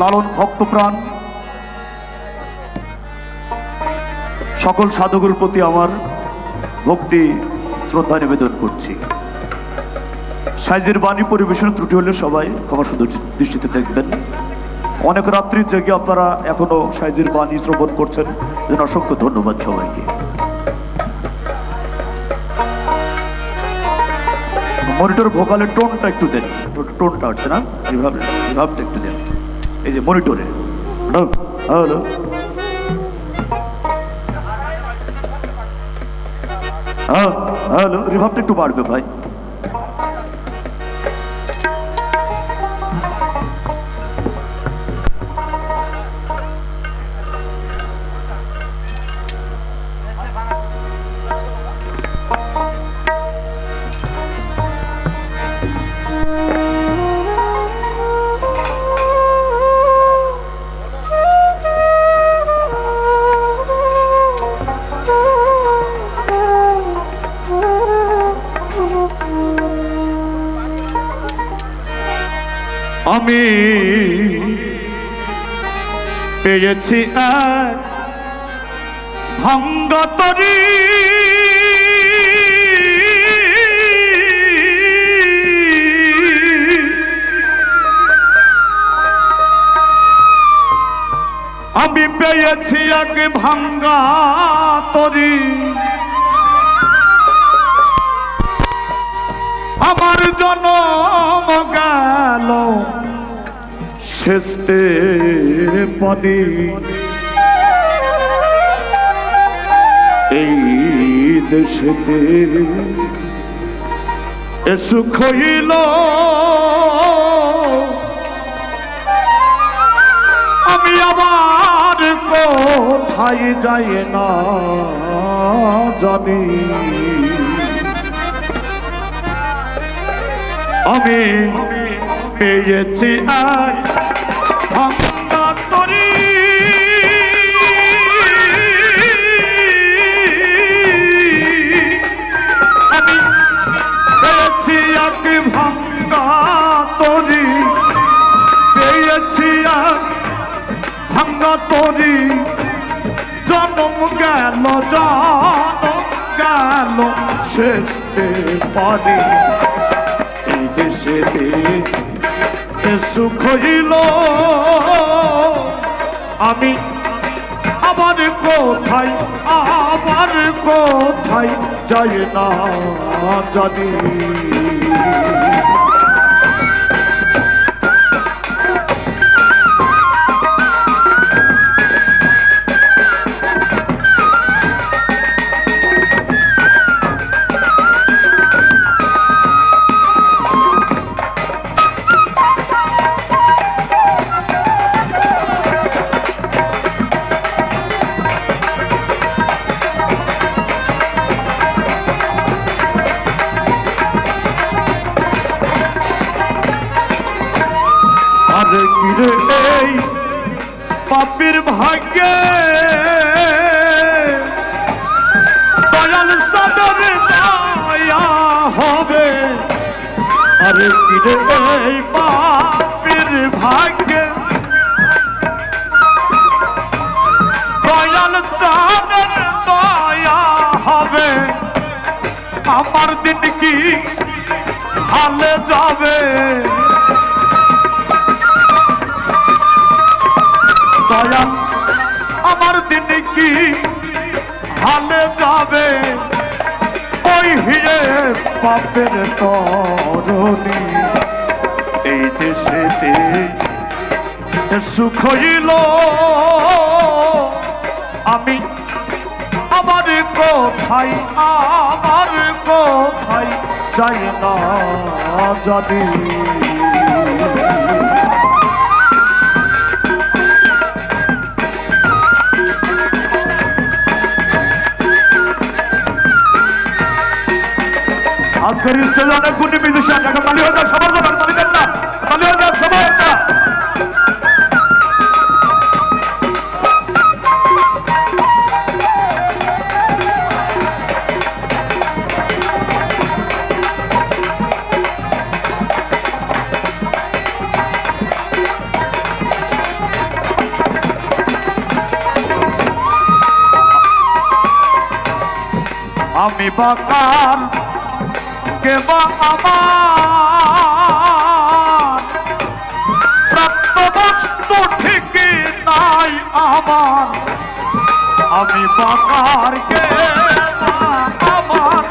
লালন ভক্তপ্রাণ। সকল সাধকের প্রতি আমার ভক্তি শ্রদ্ধা নিবেদন করছি। সাইজের বাণী পরিবেশন ত্রুটি হলে সবাই ক্ষমা সুন্দর দৃষ্টিতে দেখবেন। অনেক রাত্রি জেগে আপনারা এখনও সাইজের বাণী শ্রবণ করছেন। যেন অসংখ্য ধন্যবাদ সবাইকে। মনিটর ভোকালের টোনটা একটু দেন। টোনটা হচ্ছে না? রিভাবটা একটু দেন। এই যে মনিটরে হ্যালো? হ্যাঁ হ্যালো? রিভাবটা একটু বাড়বে ভাই। আমি পেয়েছি এক ভঙ্গতরি আমি পেয়েছি এক ভাঙ্গা তরি। আমার জনম গেল। শেষতে পানি এই দেশেতে এ সুখ হইল। আমি আবার কোথায় যাই না জানি। আমি পেয়েছি ভাঙ্গা তরি জনম গেল জনম গেল শেষতে পারি। হইল আমি আবার কোথায়? আবার কোথায়? যাই না জানি। পাপির দয়াল দয়া হবে। আমার দিন কি হালে যাবে? দয়া আমার দিন কি হালে যাবে? হিরে পাপের তরণী, এই দেশেতে সুখ হইল। আমি আমার কোথায় আমার কোথায় যাই না জানি। ನನ್ನ ಗುಂಡಿ ಬಿದ್ದಿಷ ಯಾಕೆ ಮನೆ ಹೋದಾಗ ಸಮಾಜ ಬರ್ತದಿಲ್ಲ ಮನೆ ಹೋದಾಗ ಸಮಾಜ আমি বাকার কে বা আমার? প্রাপ্ত বস্তু নাই আমার। আমি বাকার কে আমার?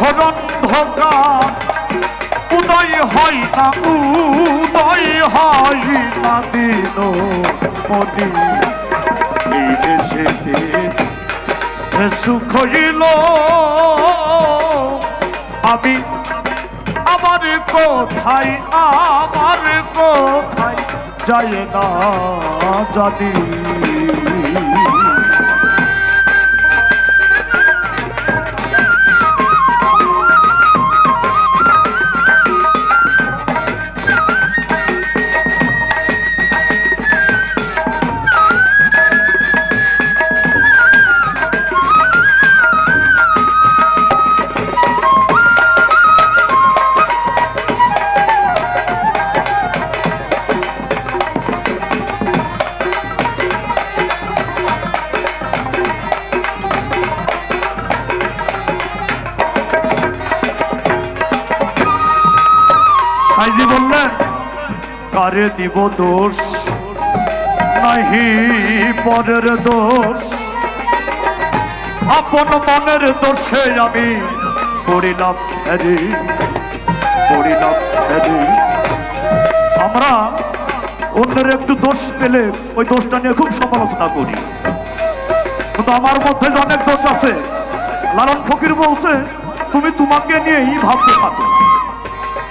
ধরন ধকা উদয় হয় না, উদয় হয় না দিন দেশেতে সুখ হইল আমি আমার কোথায় আমার কোথায় যায় না জানি। কারে দিব দোষ, নাহি পরের দোষ। আপন মনের দোষে আমি পড়িলাম হ্যারি পড়িলাম হ্যারি আমরা অন্যের একটু দোষ পেলে ওই দোষটা নিয়ে খুব সমালোচনা করি। কিন্তু আমার মধ্যে অনেক দোষ আছে, লালন ফকির বলছে, তুমি তোমাকে নিয়েই ভাবতে থাকো।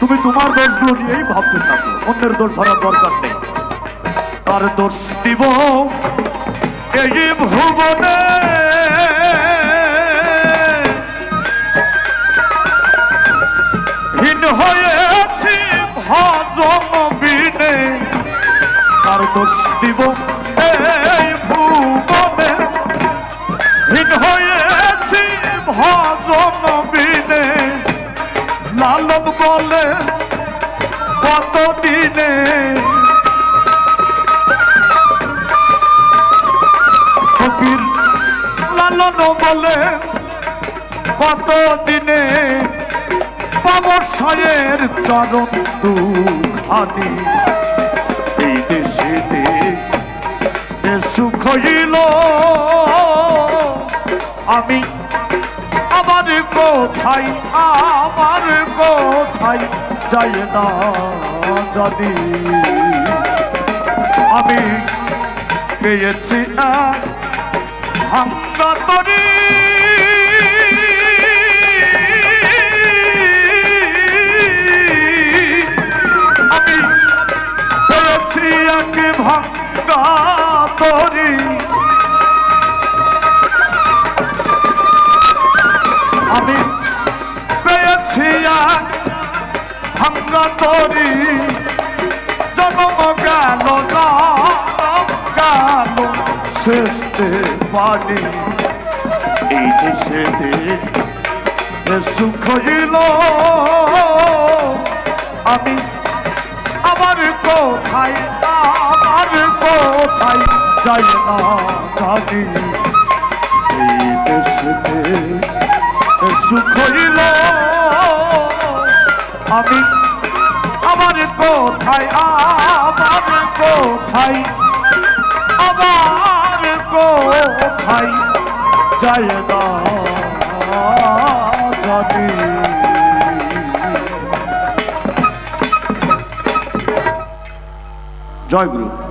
তুমি তোমার দোষগুলো নিয়েই ভাবতে থাকো। অন্যের দোষ ধরার দরকার নেই। তার দোষ দিব এই ভুবনে। হীন হয়েছি ভজন বিনে তার দোষ দিব বলে কত দিনে পাবসায়ের চরণ দুখানি দেশে সুখ হইল, আমি আমার কোথায় আমার কোথায় যাই না জানি। আমি পেয়েছি এক তরি আমি পেয়েছি এক ভাঙ্গা তরি আমি পেয়েছি এক ভাঙ্গা তরি জন্ম গেল, জনম গেল, শেষতে পারি দেশেতে সুখ হইল আমি আমার কোথায় আমার কোথায় যাই না জানি এই দেশেতে সুখ হইল আমি আমার কোথায় আমার কোথায় যায় না জয় গুরু।